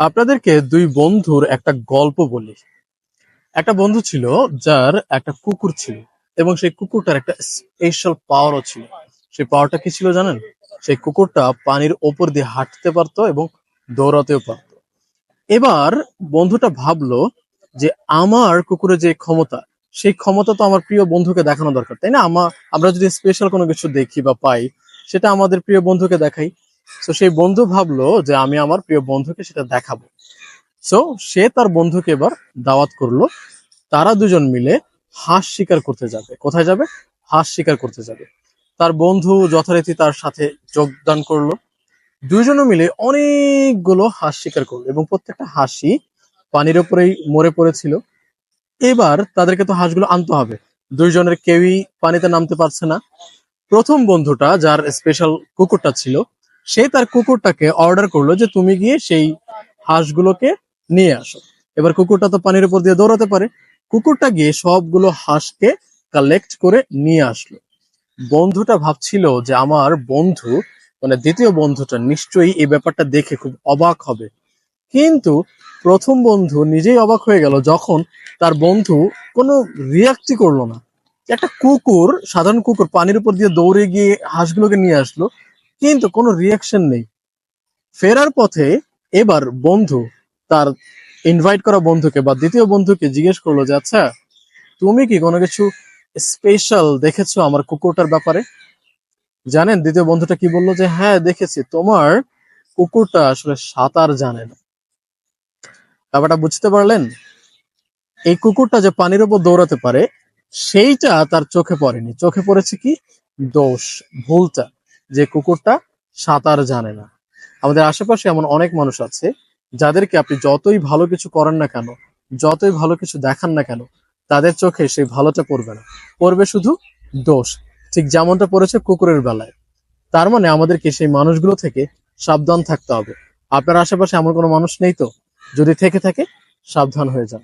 আপনাদেরকে দুই বন্ধুর একটা গল্প বলি। একটা বন্ধু ছিল যার একটা কুকুর ছিল এবং সেই কুকুরটার একটা স্পেশাল পাওয়ারও ছিল। সেই পাওয়ারটা কি ছিল জানেন? সেই কুকুরটা পানির ওপর দিয়ে হাঁটতে পারতো এবং দৌড়াতেও পারতো। এবার বন্ধুটা ভাবলো যে আমার কুকুরের যে ক্ষমতা, সেই ক্ষমতা তো আমার প্রিয় বন্ধুকে দেখানো দরকার, তাই না? আমা আমরা যদি স্পেশাল কোনো কিছু দেখি বা পাই, সেটা আমাদের প্রিয় বন্ধুকে দেখাই। তো সেই বন্ধু ভাবলো যে আমি আমার প্রিয় বন্ধুকে সেটা দেখাবো। সো সে তার বন্ধুকে এবার দাওয়াত করল। তারা দুজন মিলে হাঁস শিকার করতে যাবে। কোথায় যাবে? হাঁস শিকার করতে যাবে। তার বন্ধু যথারীতি তার সাথে যোগদান করল। দুইজনে মিলে অনেকগুলো হাঁস শিকার করল এবং প্রত্যেকটা হাঁসই পানির ওপরেই মরে পড়েছিল। এবার তাদেরকে তো হাঁসগুলো আনতে হবে। দুইজনের কেউই পানিতে নামতে পারছে না। প্রথম বন্ধুটা, যার স্পেশাল কুকুরটা ছিল সে তার কুকুরটাকে অর্ডার করল যে তুমি গিয়ে সেই হাঁসগুলোকে নিয়ে আসো। এবার কুকুরটা তো পানির উপর দিয়ে দৌড়াতে পারে। কুকুরটা গিয়ে সবগুলো হাঁসকে কালেক্ট করে নিয়ে আসলো। বন্ধুটা ভাবছিল যে আমার বন্ধু মানে দ্বিতীয় বন্ধুটা নিশ্চয়ই এই ব্যাপারটা দেখে খুব অবাক হবে। কিন্তু প্রথম বন্ধু নিজেই অবাক হয়ে গেল যখন তার বন্ধু কোনো রিয়াক্টই করল না। একটা কুকুর, সাধারণ কুকুর, পানির উপর দিয়ে দৌড়ে গিয়ে হাঁসগুলোকে নিয়ে আসলো। কিন্তু কোনো রিয়াকশন নেই। ফেরার পথে এবার বন্ধু, তার ইনভাইট করা বন্ধুকে বা দ্বিতীয় বন্ধুকে জিজ্ঞেস করল যে আচ্ছা তুমি কি কোনো কিছু স্পেশাল দেখেছ আমার কুকুরটার ব্যাপারে? জানেন, দ্বিতীয় বন্ধুটা কি বলল যে হ্যাঁ দেখেছি। তোমার কুকুরটা আসলে সাঁতার জানে না। ব্যাপারটা বুঝতে পারলেন? এই কুকুরটা যে পানির উপর দৌড়াতে পারে, সেইটা তার চোখে পড়েনি। চোখে পড়েছে কি? দোষ, ভুলটা। যে কুকুরটা সাঁতার জানে না। আমাদের আশেপাশে এমন অনেক মানুষ আছে, যাদেরকে আপনি যতই ভালো কিছু করেন না কেন, যতই ভালো কিছু দেখান না কেন, তাদের চোখে সেই ভালোটা পড়বে না। পড়বে শুধু দোষ। ঠিক যেমনটা পড়েছে কুকুরের বেলায়। তার মানে আমাদেরকে সেই মানুষগুলো থেকে সাবধান থাকতে হবে। আপনার আশেপাশে এমন কোনো মানুষ নেই তো? যদি থেকে থাকে, সাবধান হয়ে যান।